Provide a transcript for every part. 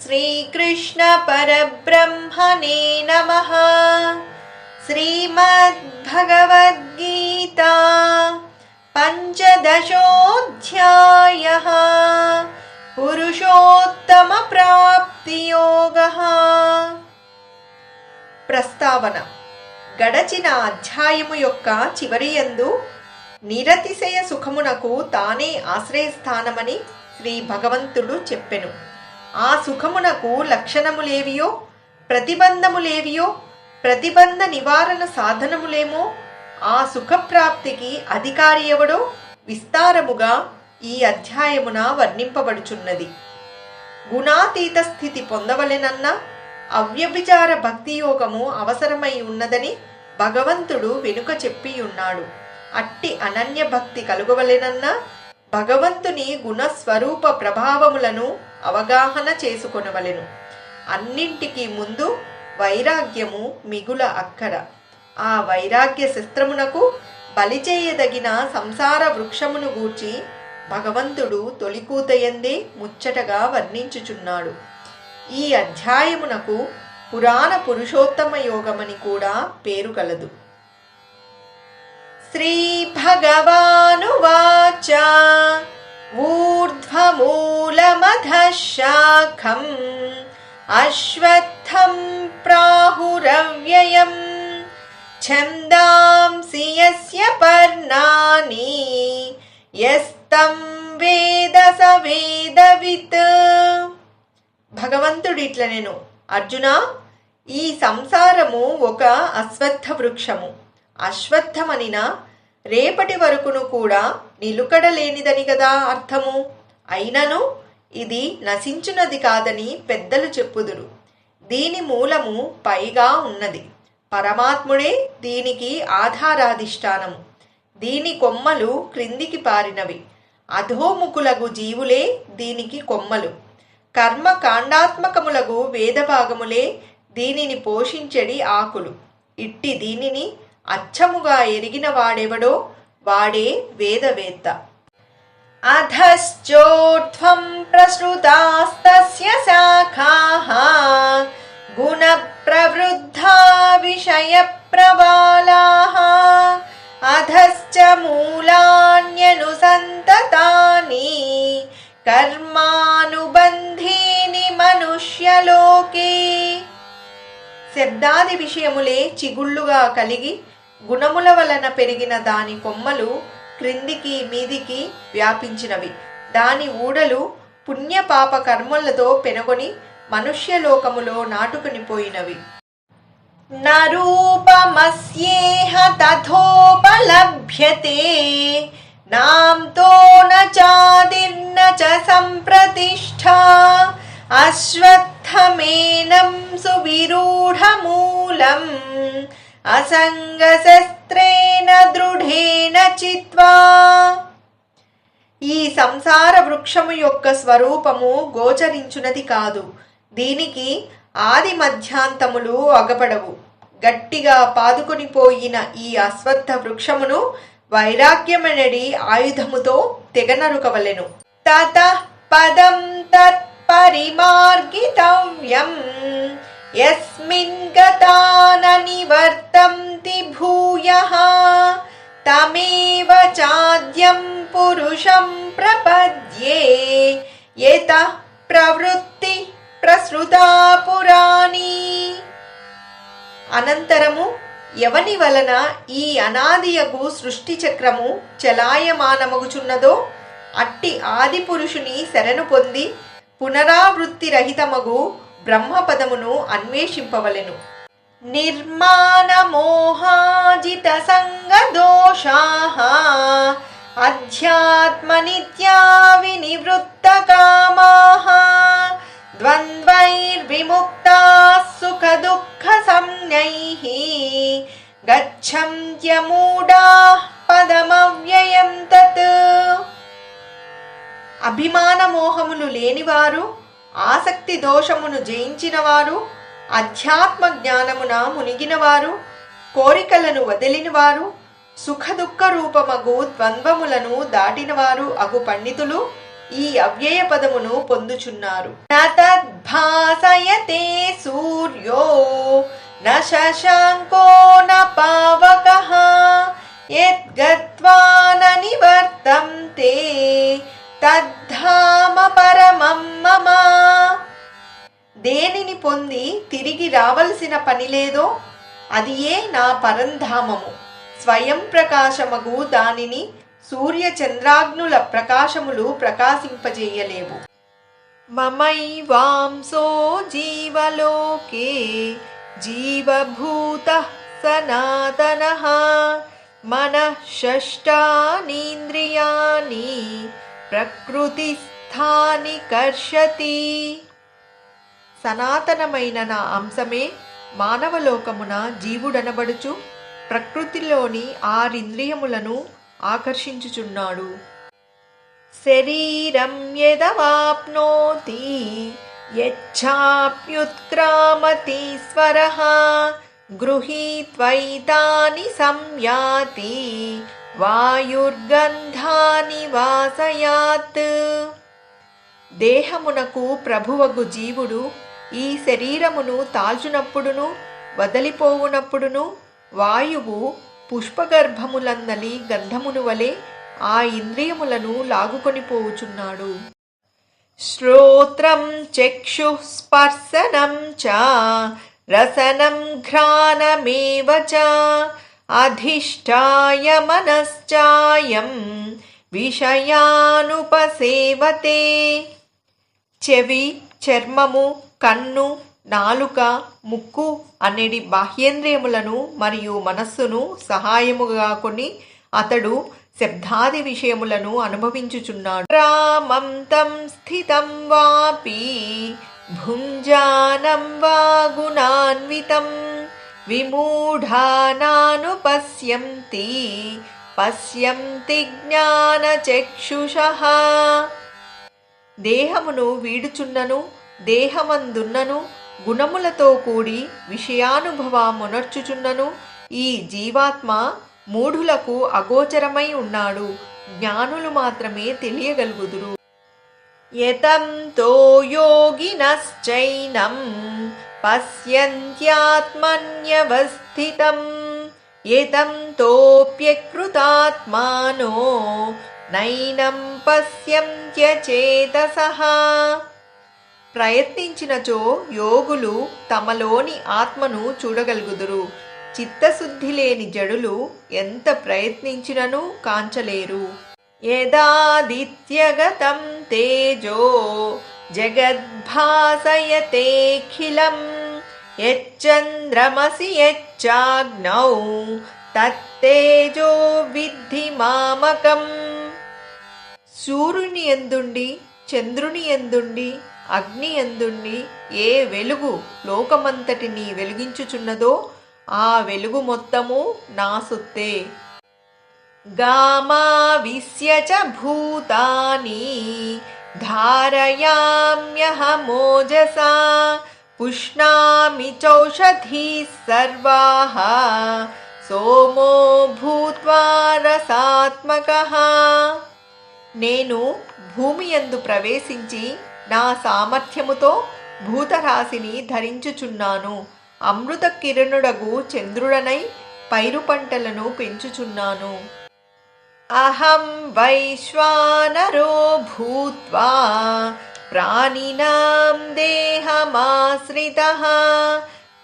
श्रीकृष्णपरब्रह्मणे नमः श्रीमद्भगवद्गीता पञ्चदशोऽध्यायः పురుషోత్తమప్రాప్తియోగः ప్రస్తావన గడచిన అధ్యాయము యొక్క చివరియందు నిరతిశయ సుఖమునకు తానే ఆశ్రయస్థానమని శ్రీ భగవంతుడు చెప్పెను ఆ సుఖమునకు లక్షణములేవియో? ప్రతిబంధములేవియో? ప్రతిబంధ నివారణ సాధనములేమో? ఆ సుఖప్రాప్తికి అధికారి ఎవడో? విస్తారముగా ఈ అధ్యాయమున వర్ణింపబడుచున్నది. గుణాతీత స్థితి పొందవలెనన్న అవ్యభిచార భక్తి యోగము అవసరమై ఉన్నదని భగవంతుడు వెనుక చెప్పియున్నాడు. అట్టి అనన్య భక్తి కలుగవలెనన్న భగవంతుని గుణస్వరూప ప్రభావములను అవగాహన చేసుకొనవలెను. అన్నింటికి ముందు వైరాగ్యము మిగుల అక్కర. ఆ వైరాగ్య శస్త్రమునకు బలిచేయదగిన సంసార వృక్షమును గూర్చి భగవంతుడు తొలికూతయందే ముచ్చటగా వర్ణించుచున్నాడు. ఈ అధ్యాయమునకు పురాణ పురుషోత్తమ యోగమని కూడా పేరు కలదు శ్రీ భగవానువాచ ఊర్ధ్వమూలమధశాఖం అశ్వత్థం ప్రాహురవ్యయం ఛందాంసి యస్య పర్ణాని యస్తం వేద స వేదవిత్ భగవంతుడు ఇట్ల నేను అర్జున ఈ సంసారము ఒక అశ్వత్థ వృక్షము అశ్వత్థమనిన రేపటి వరకును కూడా నిలుకడలేనిదని కదా అర్థము అయినను ఇది నశించున్నది కాదని పెద్దలు చెప్పుదురు. దీని మూలము పైగా ఉన్నది. పరమాత్ముడే దీనికి ఆధారాధిష్టానము. దీని కొమ్మలు క్రిందికి పారినవి. అధోముఖులగు జీవులే దీనికి కొమ్మలు. కర్మ కాండాత్మకములగు వేదభాగములే దీనిని పోషించడి ఆకులు. ఇట్టి దీనిని అచ్చముగా ఎరిగిన వాడెవడో? వాడే వేదవేత్త. అధశ్చోర్ధ్వం ప్రసృతాస్తస్య శాఖాః గుణప్రవృద్ధా ప్రవృద్ధా అధశ్చ మూలాన్యనుసంతతాని కర్మానుబంధీని మనుష్యలోకే శబ్దాది విషయములే చిగుళ్ళుగా కలిగి గుణముల వలన పెరిగిన దాని కొమ్మలు క్రిందికి మీదికి వ్యాపించినవి. దాని ఊడలు పుణ్యపాప కర్మలతో పెనగొని మనుష్యలోకములో నాటుకుని పోయినవి నరూపమస్యేహ తథోపలభ్యతే. నాంతో నాదిర్న చ సంప్రతిష్ట అశ్వత్థమేనం సువిరూఢమూలం. అసంగశస్త్రేణ దృఢేన చిత్వా. ఈ సంసార వృక్షము యొక్క స్వరూపము గోచరించునది కాదు. దీనికి ఆది మధ్యాంతములు అగపడవు. గట్టిగా పాదుకొని పోయిన ఈ అశ్వత్థ వృక్షమును వైరాగ్యమనడి ఆయుధముతో తెగనరుకవలెను. తత పదం తత్పరిమార్గితవ్యం यस्मिन् యస్మిన్ గతాన నివర్తంతి భూయః తమేవ చాద్యం పురుషం ప్రపద్యే యతః ప్రవృత్తి ప్రసృతా పురాణి అనంతరము ఎవని వలన ఈ అనాదియగు సృష్టి చక్రము చలాయమానమగుచున్నదో అట్టి ఆది పురుషుని శరణు పొంది పునరావృత్తి రహితమగు బ్రహ్మపదమును అన్వేషింపవలెను. నిర్మాణమోహాజిత సంగదోషాః అధ్యాత్మనిత్యా వినివృత్త కామా ద్వంద్వైర్విముక్తాः సుఖ దుఃఖ సంజ్ఞై గచ్చంత్యమూఢా పదమవ్యయం తత్ అభిమానమోహములు లేనివారు ఆసక్తి దోషమును జయించినవారు అధ్యాత్మ జ్ఞానమున మునిగినవారు కోరికలను వదిలినవారు సుఖదుఖ రూపమగు ద్వంద్వములను దాటినవారు అగు పండితులు ఈ అవ్యయ పదమును పొందుచున్నారు. నతద్భాసయతే సూర్యో న శశాంకో న పవక యద్గత్వా నివర్తంతే తద్ధామ పరమం మమ. దేనిని పొంది తిరిగి రావలసిన పని లేదో అది ఏ నా పరంధామము. స్వయం ప్రకాశమగు దానిని సూర్య చంద్రాగ్నుల ప్రకాశములు ప్రకాశింపజేయలేవు. మమైవాంసో జీవలోకే జీవభూత సనాతన. మన షష్టానీంద్రియాణి ప్రకృతిస్థాని కర్షతి సనాతనమైన నా అంశమే మానవలోకమున జీవుడనబడుచు ప్రకృతిలోని ఆరింద్రియములను ఆకర్షించుచున్నాడు. శరీరం యదవాప్నోతి యచ్చాప్యుత్క్రామతీశ్వరः గృహీత్వైతాని సంయాతి. వాయుర్గంధాని వాసయాత్. దేహమునకు ప్రభువగు జీవుడు ఈ శరీరమును తాల్చునప్పుడును వదలిపోవునప్పుడును వాయువు పుష్పగర్భములందలి గంధమును వలె ఆ ఇంద్రియములను లాగుకొని పోవుచున్నాడు. శ్రోత్రం చక్షు స్పర్శనం చ రసనం ఘ్రాణమేవ చ అధిష్టాయ మనశ్చాయం విషయానుపసేవతే చెవి చర్మము కన్ను నాలుక ముక్కు అనేటి బాహ్యేంద్రియములను మరియు మనస్సును సహాయముగా కొని అతడు శబ్దాది విషయములను అనుభవించుచున్నాడు. రామం తం స్థితం వాపి భుంజానం వా గుణాన్వితం. విమూఢానానుపశ్యంతి పశ్యంతి జ్ఞానచక్షుషః దేహమును వీడుచున్నను దేహమందున్నను గుణములతో కూడి విషయానుభవమునర్చుచున్నను ఈ జీవాత్మ మూఢులకు అగోచరమై ఉన్నాడు. జ్ఞానులు మాత్రమే తెలియగలుగుదురు. యతంతో యోగినశ్చైనం పశ్యంత్యాత్మన్యవస్థితం. యతంతోప్యకృతాత్మానో నైనం పశ్యంత్యచేతసః. ప్రయత్నించినచో యోగులు తమలోని ఆత్మను చూడగలుగుదురు. చిత్తశుద్ధి లేని జడులు ఎంత ప్రయత్నించినను కాంచలేరు. యదాదిత్యగతం తేజో జగద్భాసయతేఖిలం యచ్చంద్రమసి యచ్చాగ్నౌ. తత్తేజో విద్ధి మామకం. సూర్యుని ఎందుండి చంద్రుని ఎందుండి అగ్ని ఎందుండి ఏ వెలుగు లోకమంతటిని వెలిగించుచున్నదో ఆ వెలుగు మొత్తము నా సొత్తే. గామావిశ్య చ భూతాని. धारयाम्यहमोजसा पुष्णामि చౌషధీ सर्वाः సోమో భూత్వా రసాత్మకః నేను భూమి యందు ప్రవేశించి నా సామర్థ్యముతో భూతరాశిని ధరించుచున్నాను. అమృత కిరణుడగు చంద్రుడనై పైరు పంటలను పెంచుచున్నాను. అహం వైశ్వానరో భూత్వా ప్రాణినాం దేహమాశ్రితః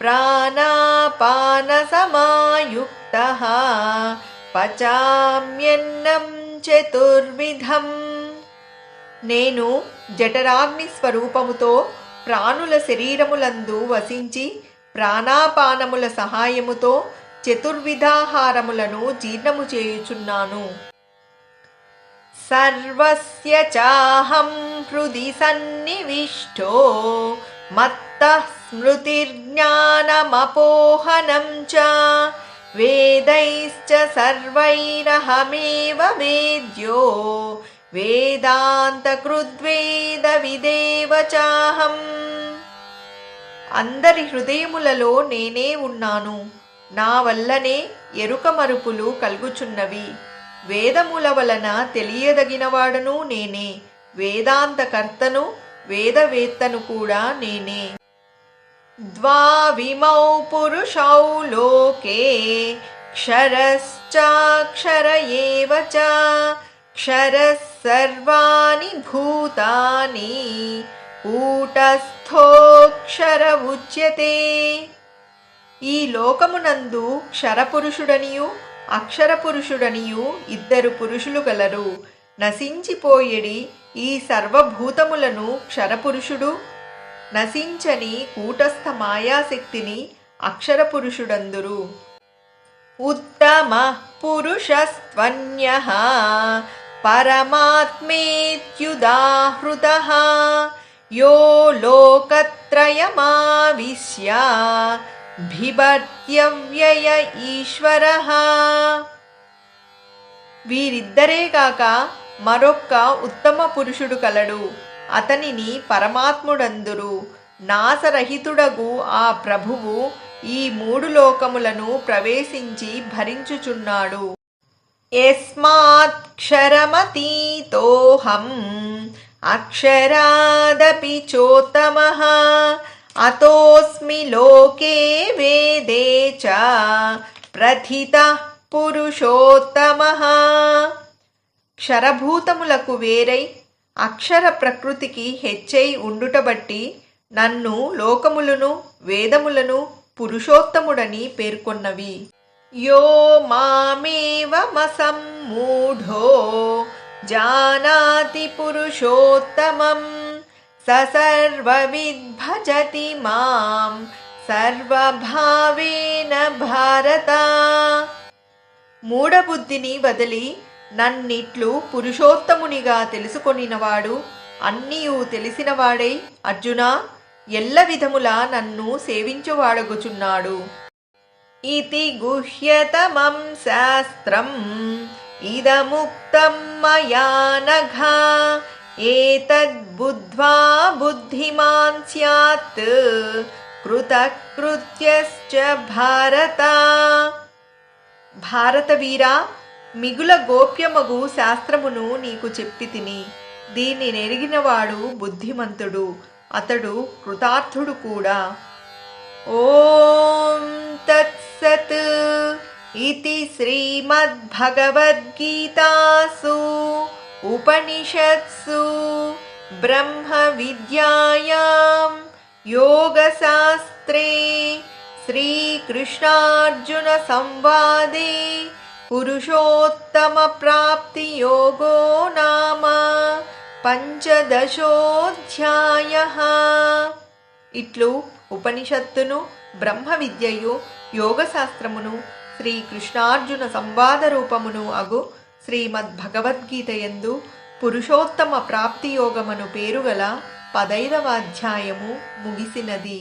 ప్రాణాపానసమాయుక్తః పచామ్యన్నం చతుర్విధం నేను జఠరాగ్ని స్వరూపముతో ప్రాణుల శరీరములందు వసించి ప్రాణాపానముల సహాయముతో చతుర్విధాహారములను జీర్ణము చేయుచున్నాను. సర్వస్య చాహం హృది సన్నివిష్టో మత్త స్మృతిర్జ్ఞానమపోహనం చ వేదైశ్చ సర్వైరహమేవ వేద్యో వేదాంతకృద్వేద విదేవ చాహం అందరి హృదయములలో నేనే ఉన్నాను నా వల్లనే ఎరుక మరుపులు కలుగుచున్నవి. వేదముల వలన తెలియదగినవాడను నేనే వేదాంతకర్తను వేదవేత్తను కూడా నేనే द्वाविमौ पुरुषौ लोके क्षरश्चाक्षर एव च क्षरः सर्वाणि भूतानि కూటస్థోక్షర ఉచ్యతే ఈ లోకమునందు క్షరపురుషుడనియు అక్షర పురుషుడనియు ఇద్దరు పురుషులు గలరు. నశించిపోయేడి ఈ సర్వభూతములను క్షరపురుషుడు నశించని కూటస్థ మాయాశక్తిని అక్షర పురుషుడందురు. ఉత్తమ పురుషస్త్వన్య పరమాత్మేత్యుదాహృత. యో లోకత్రయమావిశ్య బిభర్త్యవ్యయ ఈశ్వర వీరిద్దరే కాక మరొక్క ఉత్తమ పురుషుడు కలడు. అతనిని పరమాత్ముడందురు. నాసరహితుడగు ఆ ప్రభువు ఈ మూడు లోకములను ప్రవేశించి భరించుచున్నాడు. యస్మాత్క్షరమతీతోహం అక్షరాదపి చోత్తమ అతోస్మి లోకే వేదే చ ప్రథిత పురుషోత్తమ క్షరభూతములకు వేరై అక్షర ప్రకృతికి హెచ్చై ఉండుట బట్టి నన్ను లోకములను వేదములను పురుషోత్తముడని పేర్కొన్నవి. యో మామేవమసమ్మూఢో జానాతి పురుషోత్తమం స సర్వవిద్భజతి మాం సర్వభావేన భారత మూఢబుద్ధిని వదిలి నన్నిట్లు పురుషోత్తమునిగా తెలుసుకొనినవాడు అన్నీయు తెలిసినవాడై అర్జున ఎల్ల విధములా నన్ను సేవించువాడగుచున్నాడు. ఇది గుహ్యతమం శాస్త్రం ఇదముక్తం మయానఘ ఏతద్బుద్ధ్వా బుద్ధిమాన్ స్యాత్ కృతకృత్యశ్చ భారత భారతవీరా మిగుల గోప్యమగు శాస్త్రమును నీకు చెప్పి తిని దీన్ని నెరిగినవాడు బుద్ధిమంతుడు అతడు కృతార్థుడు కూడా ఓం తత్ सत् इति श्रीमद्भगवद्गीतासु उपनिषत्सु ब्रह्मविद्यायां योगशास्त्रे श्रीकृष्णार्जुनसंवादे पुरुषोत्तमप्राप्तियोगो नाम पञ्चदशोऽध्यायः। इट्लु ఉపనిషత్తును బ్రహ్మ విద్యయు యోగశాస్త్రమును శ్రీ కృష్ణార్జున సంవాద రూపమును అగు శ్రీమద్భగవద్గీత యందు పురుషోత్తమ ప్రాప్తియోగమును పేరుగల పదైదవ అధ్యాయము ముగిసినది.